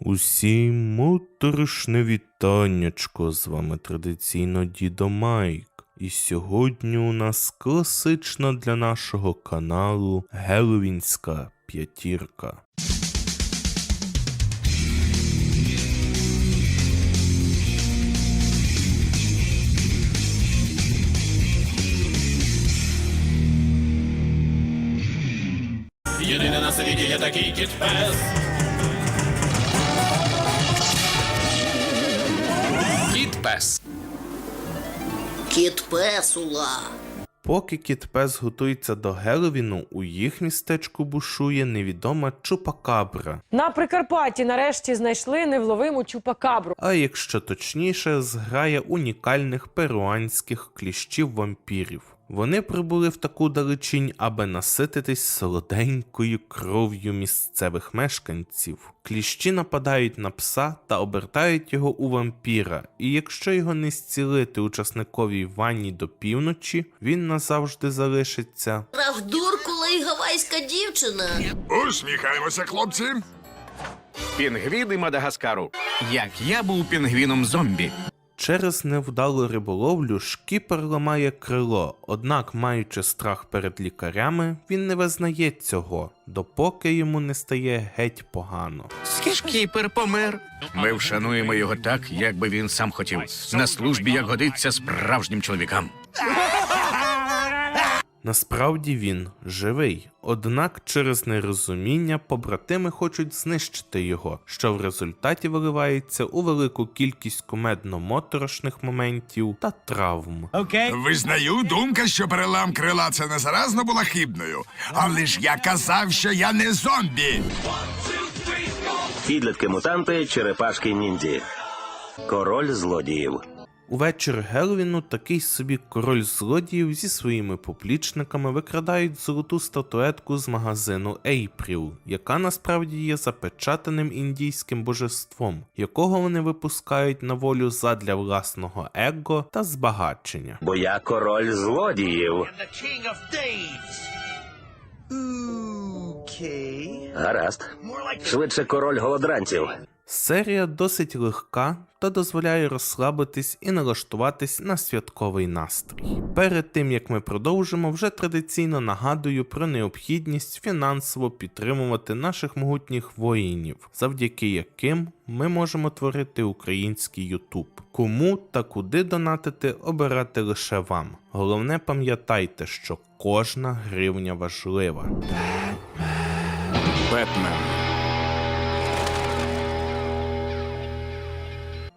Усім моторошне вітаннячко, з вами традиційно Дідо Майк. І сьогодні у нас класична для нашого каналу Геловінська п'ятірка. На світі є такий кіт пес. Кіт пес. Кіт песула. Поки кіт пес готується до Геловіну, у їх містечку бушує невідома чупакабра. На Прикарпатті нарешті знайшли невловиму чупакабру. А якщо точніше, зграя унікальних перуанських кліщів-вампірів. Вони прибули в таку далечінь, аби насититись солоденькою кров'ю місцевих мешканців. Кліщі нападають на пса та обертають його у вампіра, і якщо його не зцілити учасниковій ванні до півночі, він назавжди залишиться Правдуркула і гавайська дівчина. Усміхаємося, хлопці. Пінгвіни Мадагаскару. Як я був пінгвіном зомбі. Через невдалу риболовлю шкіпер ламає крило, однак, маючи страх перед лікарями, він не визнає цього, допоки йому не стає геть погано. Шкіпер помер. Ми вшануємо його так, як би він сам хотів. На службі, як годиться справжнім чоловікам. Насправді він живий, однак через нерозуміння побратими хочуть знищити його, що в результаті виливається у велику кількість кумедно-моторошних моментів та травм. Визнаю, думка, що перелам крила це не заразно була хибною. Але ж я казав, що я не зомбі. Підлітки мутанти, черепашки ніндзі. Король злодіїв. Увечір Геловіну такий собі король злодіїв зі своїми поплічниками викрадають золоту статуетку з магазину Ейпріл, яка насправді є запечатаним індійським божеством, якого вони випускають на волю задля власного его та збагачення. Бо я король злодіїв. Гаразд. Швидше король голодранців. Серія досить легка та дозволяє розслабитись і налаштуватись на святковий настрій. Перед тим як ми продовжимо, вже традиційно нагадую про необхідність фінансово підтримувати наших могутніх воїнів, завдяки яким ми можемо творити український Ютуб. Кому та куди донатити обирати лише вам. Головне пам'ятайте, що кожна гривня важлива. Бетмен.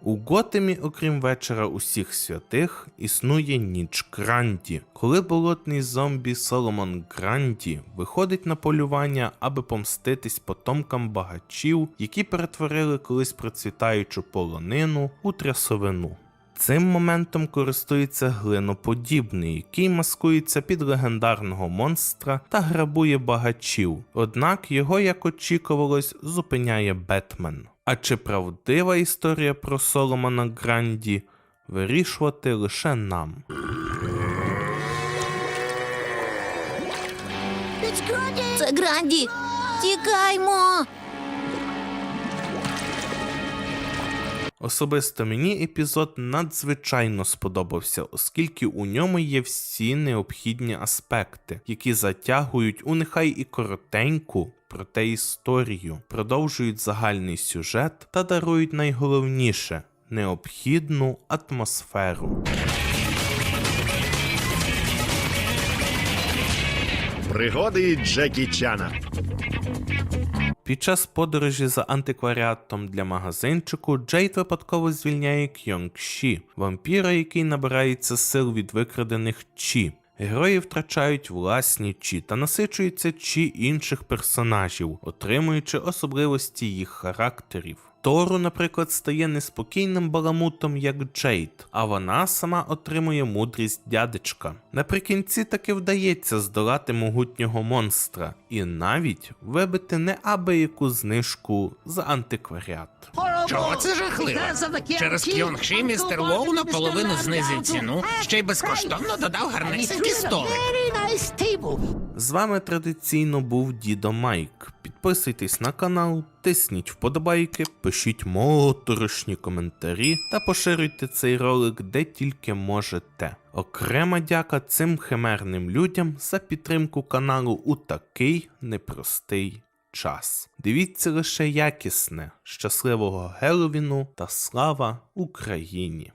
У Готемі, окрім вечора усіх святих, існує ніч Гранді, коли болотний зомбі Соломон Гранді виходить на полювання, аби помститись потомкам багачів, які перетворили колись процвітаючу полонину у трясовину. Цим моментом користується глиноподібний, який маскується під легендарного монстра та грабує багачів, однак його, як очікувалось, зупиняє Бетмен. А чи правдива історія про Соломона Гранді вирішувати лише нам. Це Гранді. Тікаймо. Особисто мені епізод надзвичайно сподобався, оскільки у ньому є всі необхідні аспекти, які затягують у нехай і коротеньку, проте історію, продовжують загальний сюжет та дарують найголовніше необхідну атмосферу. Пригоди Джекі Чана. Під час подорожі за антикваріатом для магазинчику Джейд випадково звільняє Кьонг Ші, вампіра, який набирається сил від викрадених Чі. Герої втрачають власні чі та насичуються чі інших персонажів, отримуючи особливості їх характерів. Тору, наприклад, стає неспокійним баламутом, як Джейд, а вона сама отримує мудрість дядечка. Наприкінці таки вдається здолати могутнього монстра і навіть вибити неабияку знижку за антикваріат. Чого це жахливо? Через Кйонгші містер Лоу наполовину знизив ціну, ще й безкоштовно додав гарнесенький столик. З вами традиційно був Дідо Майк. Підписуйтесь на канал, тисніть вподобайки, пишіть моторошні коментарі та поширюйте цей ролик де тільки можете. Окрема дяка цим химерним людям за підтримку каналу у такий непростий час. Дивіться лише якісне, щасливого Геловіну та слава Україні!